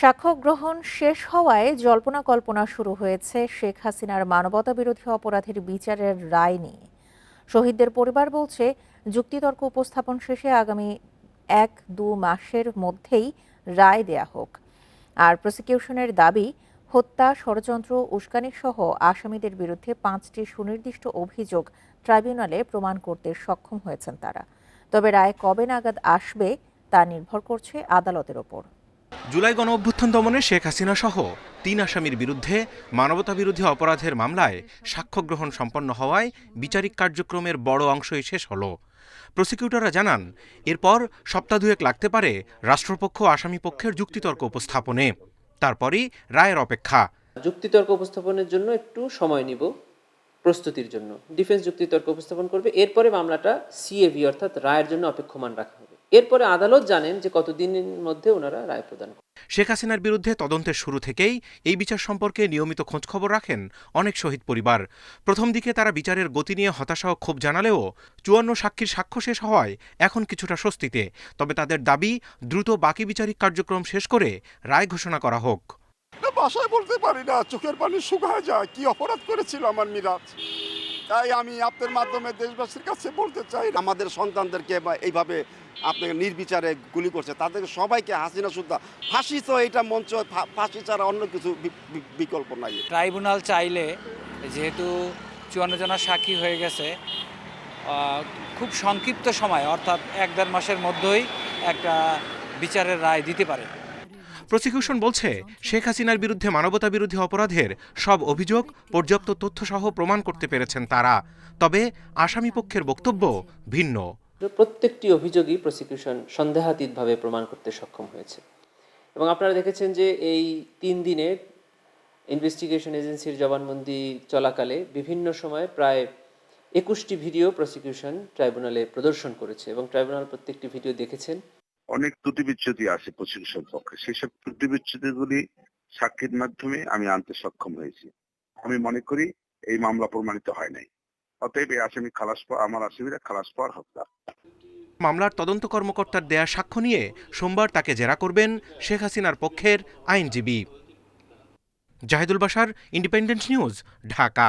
সাক্ষ্য গ্রহণ শেষ হওয়ায় জল্পনা কল্পনা শুরু হয়েছে শেখ হাসিনার মানবতা বিরোধী অপরাধের বিচারের রায় নিয়ে। শহীদদের পরিবার বলছে, যুক্তিতর্ক উপস্থাপন শেষে আগামী এক, দু মাসের মধ্যেই রায় দেয়া হোক। আর প্রসিকিউশনের দাবি, হত্যা, ষড়যন্ত্র উস্কানি সহ আসামিদের বিরুদ্ধে পাঁচটি সুনির্দিষ্ট অভিযোগ ট্রাইব্যুনালে প্রমাণ করতে সক্ষম হয়েছেন তারা। তবে রায় কবে নাগাদ আসবে তা নির্ভর করছে আদালতের ওপর। জুলাই গণ অভ্যুত্থান দমনে শেখ হাসিনা সহ তিন আসামির বিরুদ্ধে মানবতা বিরোধী অপরাধের মামলায় সাক্ষ্য গ্রহণ সম্পন্ন হওয়ায় বিচারিক কার্যক্রমের বড় অংশই শেষ হলো। প্রসিকিউটররা জানান, এরপর সপ্তাহ দুয়েক লাগতে পারে রাষ্ট্রপক্ষ আসামি পক্ষের যুক্তিতর্ক উপস্থাপনে। তারপরই রায়ের অপেক্ষা। যুক্তিতর্ক উপস্থাপনের জন্য একটু সময় নিব, প্রস্তুতির জন্য। ডিফেন্স যুক্তিতর্ক উপস্থাপন করবে, এরপরে মামলাটা সিএভি অর্থাৎ রায়ের জন্য অপেক্ষমান রাখা হবে এরপরে আদালত জানেন যে কতদিনের মধ্যে ওনারা রায় প্রদান শেখ হাসিনার বিরুদ্ধে তদন্তের শুরু থেকেই এই বিচার সম্পর্কে নিয়মিত খোঁজখবর রাখেন অনেক শহীদ পরিবার। প্রথম দিকে তারা বিচারের গতি নিয়ে হতাশা ও ক্ষোভ জানালেও চুয়ান্ন সাক্ষীর সাক্ষ্য শেষ হওয়ায় এখন কিছুটা স্বস্তিতে। তবে তাদের দাবি দ্রুত বাকি বিচারিক কার্যক্রম শেষ করে রায় ঘোষণা করা হোক। না বাসায় বলতে পারি না চোখের পানি শুকায় যায়। কি অপরাধ করেছিল আমার মিরাজ? তাই আমি আপনার মাধ্যমে দেশবাসীর কাছে বলতে চাই, আমাদের সন্তানদেরকে এইভাবে আপনাকে নির্বিচারে গুলি করছে, তাদেরকে সবাইকে হাসিনা সুদ্ধা, ফাঁসি তো এটা মঞ্চ ফাঁসি ছাড়া অন্য কিছু বিকল্প নাই। ট্রাইব্যুনাল চাইলে যেহেতু চুয়ান্ন জনের সাক্ষী হয়ে গেছে খুব সংক্ষিপ্ত সময়, অর্থাৎ এক দেড় মাসের মধ্যেই একটা বিচারের রায় দিতে পারে। প্রসিকিউশন বলছে, শেখ হাসিনার বিরুদ্ধে মানবতা বিরোধী অপরাধের সব অভিযোগ, পর্যাপ্ত তথ্যসহ প্রমাণ করতে পেরেছেন তারা। তবে আসামি পক্ষের বক্তব্য ভিন্ন। প্রত্যেকটি অভিযোগই প্রসিকিউশন সন্দেহাতীতভাবে প্রমাণ করতে সক্ষম হয়েছে। এবং আপনারা দেখেছেন যে এই তিন দিনের ইনভেস্টিগেশন এজেন্সির জবানবন্দি চলাকালে বিভিন্ন সময় প্রায় একুশটি ভিডিও প্রসিকিউশন ট্রাইব্যুনালে প্রদর্শন করেছে এবং ট্রাইব্যুনাল প্রত্যেকটি ভিডিও দেখেছেন। অনেক ত্রুটি বিচ্ছুতি আছে প্রশিক্ষণ পক্ষে সেসব ত্রুটি বিচ্ছুতিগুলি সাক্ষীর মাধ্যমে আমি আনতে সক্ষম হয়েছি। আমি মনে করি এই মামলা প্রমাণিত হয় নাই। অতএব এই আসামি খালাস পাওয়া আমার আসামিরা খালাস পাওয়ার হত্যা মামলার তদন্ত কর্মকর্তার দেয়া সাক্ষ্য নিয়ে সোমবার তাকে জেরা করবেন শেখ হাসিনার পক্ষের আইনজীবী। জাহিদুল বাসার ইন্ডিপেন্ডেন্ট নিউজ, ঢাকা।